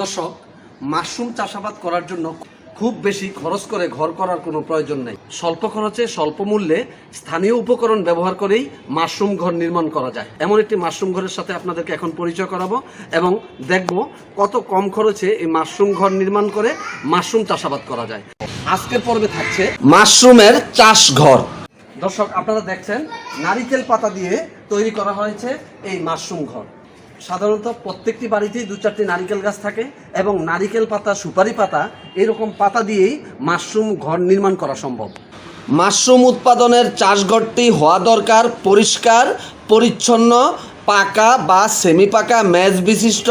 দর্শক, মাশরুম চাষাবাদ করার জন্য খুব বেশি খরচ করে ঘর করার কোনো প্রয়োজন নেই। স্বল্প খরচে, স্বল্প মূল্যে স্থানীয় উপকরণ ব্যবহার করেই মাশরুম ঘর নির্মাণ করা যায়। এমন একটি মাশরুম ঘরের সাথে আপনাদেরকে এখন পরিচয় করাবো এবং দেখব কত কম খরচে এই মাশরুম ঘর নির্মাণ করে মাশরুম চাষাবাদ করা যায়। আজকের পর্বে থাকছে মাশরুমের চাষ ঘর। দর্শক, আপনারা দেখছেন নারিকেল পাতা দিয়ে তৈরি করা হয়েছে এই মাশরুম ঘর। সাধারণত প্রত্যেকটি বাড়িতেই দু চারটি নারিকেল গাছ থাকে এবং নারিকেল পাতা, সুপারি পাতা এরকম পাতা দিয়েই মাশরুম ঘর নির্মাণ করা সম্ভব। মাশরুম উৎপাদনের চাষঘরটি হওয়া দরকার, পরিষ্কার, পরিচ্ছন্ন, পাকা বা সেমি পাকা ম্যাজ বিশিষ্ট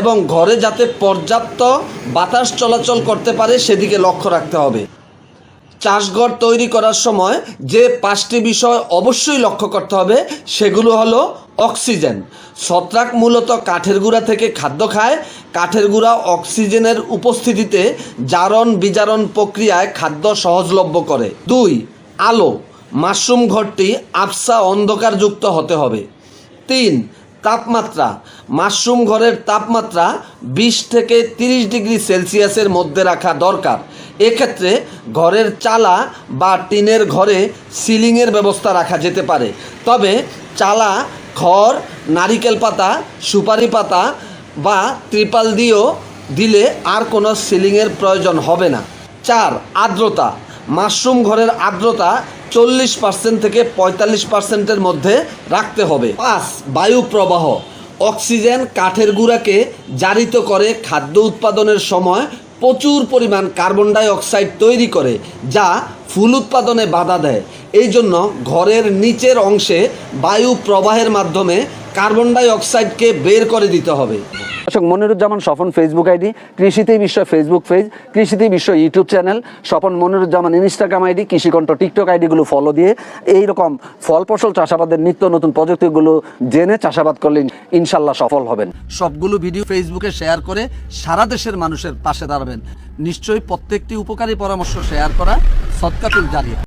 এবং ঘরে যাতে পর্যাপ্ত বাতাস চলাচল করতে পারে সেদিকে লক্ষ্য রাখতে হবে। চাষঘর তৈরি করার সময় যে পাঁচটি বিষয় অবশ্যই লক্ষ্য করতে হবে, সেগুলো হলো অক্সিজেন। ছত্রাক মূলত কাঠের গুঁড়া থেকে খাদ্য খায়। কাঠের গুঁড়া অক্সিজেনের উপস্থিতিতে জারণ বিজারণ প্রক্রিয়ায় খাদ্য সহজলভ্য করে। দুই, আলো। মাশরুম ঘরটি আবসা অন্ধকারযুক্ত হতে হবে। তিন, তাপমাত্রা। মাশরুম ঘরের তাপমাত্রা বিশ থেকে তিরিশ ডিগ্রি সেলসিয়াসের মধ্যে রাখা দরকার। এক্ষেত্রে ঘরের চালা বা টিনের ঘরে সিলিংয়ের ব্যবস্থা রাখা যেতে পারে। তবে চালা খড়, নারিকেল পাতা, সুপারি পাতা বা ত্রিপাল দিয়েও দিলে আর কোনো সিলিংয়ের প্রয়োজন হবে না। চার, আর্দ্রতা। মাশরুম ঘরের আর্দ্রতা চল্লিশ পার্সেন্ট থেকে পঁয়তাল্লিশ পার্সেন্টের মধ্যে রাখতে হবে। পাঁচ, বায়ু প্রবাহ। অক্সিজেন কাঠের গুঁড়াকে জারিত করে খাদ্য উৎপাদনের সময় প্রচুর পরিমাণ কার্বন ডাই অক্সাইড তৈরি করে, যা ফুল উৎপাদনে বাধা দেয়। এই জন্য ঘরের নিচের অংশে বায়ু প্রবাহের মাধ্যমে কার্বন ডাই অক্সাইডকে বের করে দিতে হবে। দর্শক, মনিরুজ্জামান স্বপন ফেসবুক আইডি, কৃষিতেই বিশ্ব ফেসবুক পেজ কৃষিতেই বিশ্ব YouTube channel Swapan Moniruzzaman Instagram ID, Krishikantha TikTok আইডিগুলো follow দিয়ে এই রকম ফল ফসল চাষাবাদের নিত্য নতুন প্রযুক্তিগুলো জেনে চাষাবাদ করলে ইনশাল্লাহ সফল হবেন। সবগুলো ভিডিও ফেসবুকে শেয়ার করে সারা দেশের মানুষের পাশে দাঁড়াবেন। নিশ্চয়ই প্রত্যেকটি উপকারী পরামর্শ শেয়ার করা সৎকাতুল জারিয়া।